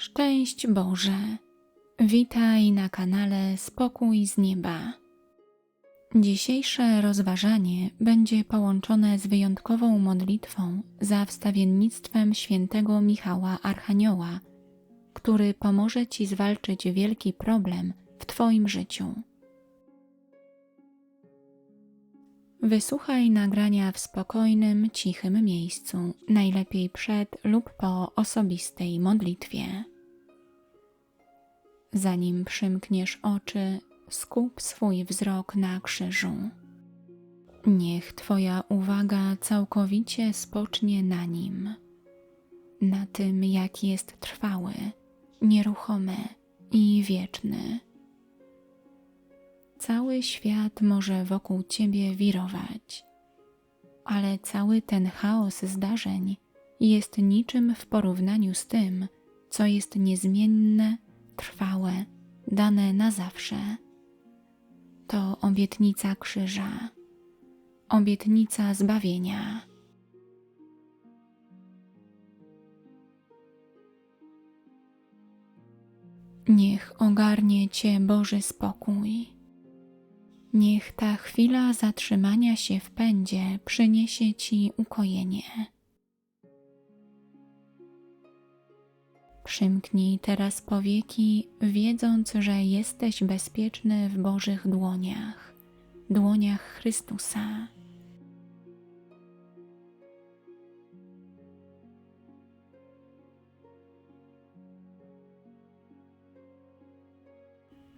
Szczęść Boże! Witaj na kanale Spokój z Nieba. Dzisiejsze rozważanie będzie połączone z wyjątkową modlitwą za wstawiennictwem świętego Michała Archanioła, który pomoże Ci zwalczyć wielki problem w Twoim życiu. Wysłuchaj nagrania w spokojnym, cichym miejscu, najlepiej przed lub po osobistej modlitwie. Zanim przymkniesz oczy, skup swój wzrok na krzyżu. Niech Twoja uwaga całkowicie spocznie na nim, na tym, jak jest trwały, nieruchomy i wieczny. Cały świat może wokół Ciebie wirować, ale cały ten chaos zdarzeń jest niczym w porównaniu z tym, co jest niezmienne, trwałe, dane na zawsze. To obietnica krzyża, obietnica zbawienia. Niech ogarnie Cię Boży spokój. Niech ta chwila zatrzymania się w pędzie przyniesie Ci ukojenie. Przymknij teraz powieki, wiedząc, że jesteś bezpieczny w Bożych dłoniach, dłoniach Chrystusa.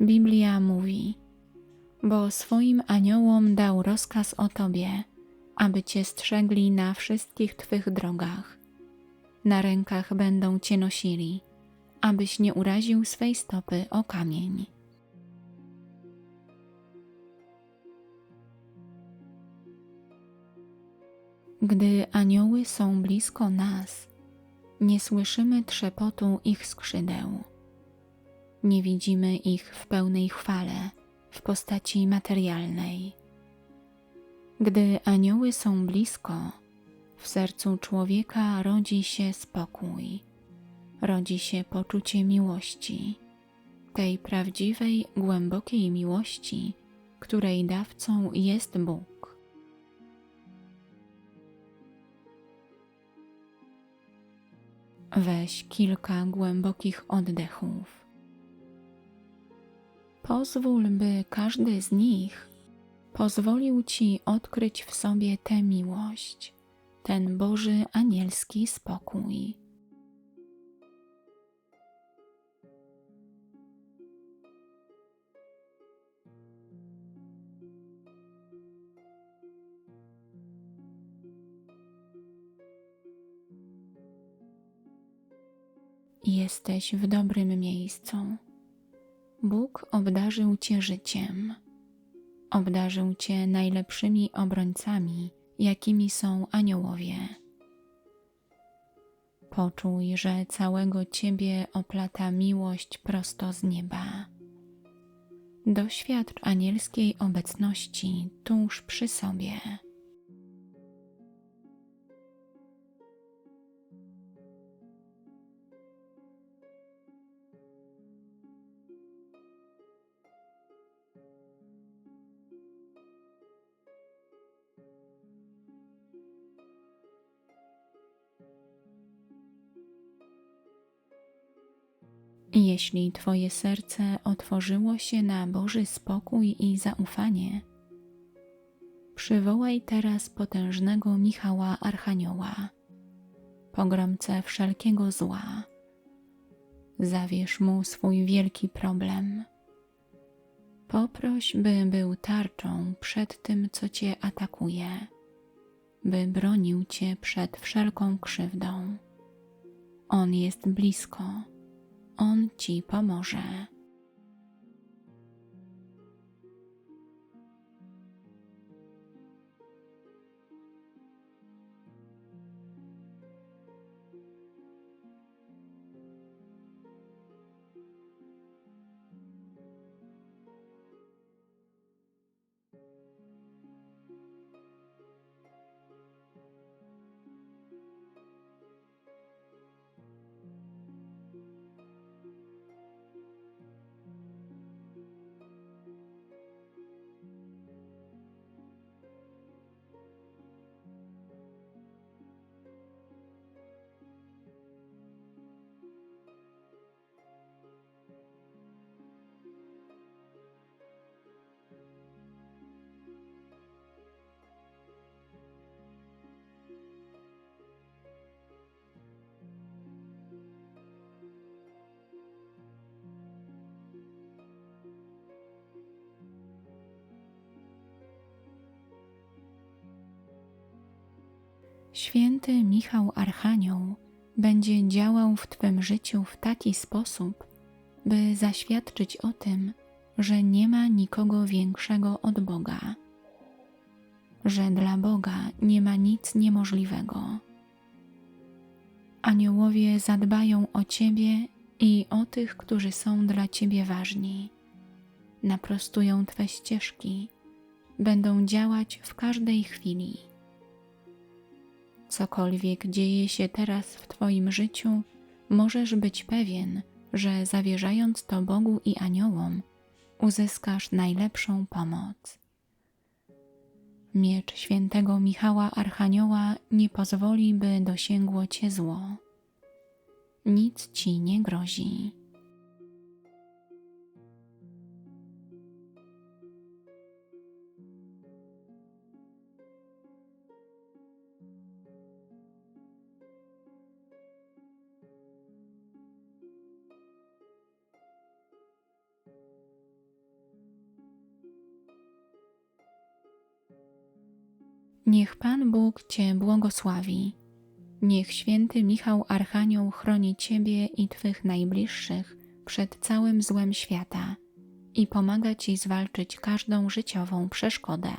Biblia mówi: Bo swoim aniołom dał rozkaz o tobie, aby cię strzegli na wszystkich twych drogach. Na rękach będą cię nosili, abyś nie uraził swej stopy o kamień. Gdy anioły są blisko nas, nie słyszymy trzepotu ich skrzydeł. Nie widzimy ich w pełnej chwale, w postaci materialnej. Gdy anioły są blisko, w sercu człowieka rodzi się spokój, rodzi się poczucie miłości, tej prawdziwej, głębokiej miłości, której dawcą jest Bóg. Weź kilka głębokich oddechów. Pozwól, by każdy z nich pozwolił Ci odkryć w sobie tę miłość ten Boży anielski spokój. Jesteś w dobrym miejscu. Bóg obdarzył Cię życiem, obdarzył Cię najlepszymi obrońcami jakimi są aniołowie. Poczuj, że całego Ciebie oplata miłość prosto z nieba. Doświadcz anielskiej obecności tuż przy sobie. Jeśli Twoje serce otworzyło się na Boży spokój i zaufanie, przywołaj teraz potężnego Michała Archanioła, pogromcę wszelkiego zła. Zawierz mu swój wielki problem. Poproś, by był tarczą przed tym, co Cię atakuje, by bronił Cię przed wszelką krzywdą. On jest blisko ci pomoże. Święty Michał Archanioł będzie działał w Twym życiu w taki sposób, by zaświadczyć o tym, że nie ma nikogo większego od Boga, że dla Boga nie ma nic niemożliwego. Aniołowie zadbają o Ciebie i o tych, którzy są dla Ciebie ważni. Naprostują Twe ścieżki, będą działać w każdej chwili. Cokolwiek dzieje się teraz w Twoim życiu, możesz być pewien, że zawierzając to Bogu i aniołom, uzyskasz najlepszą pomoc. Miecz świętego Michała Archanioła nie pozwoli, by dosięgło cię zło. Nic ci nie grozi. Niech Pan Bóg Cię błogosławi. Niech święty Michał Archanioł chroni Ciebie i Twych najbliższych przed całym złem świata i pomaga Ci zwalczyć każdą życiową przeszkodę.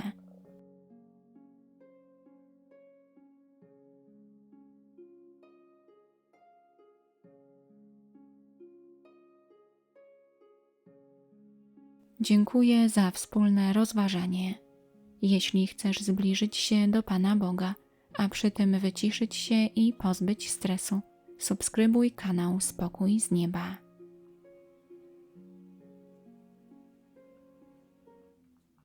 Dziękuję za wspólne rozważanie. Jeśli chcesz zbliżyć się do Pana Boga, a przy tym wyciszyć się i pozbyć stresu, subskrybuj kanał Spokój z Nieba.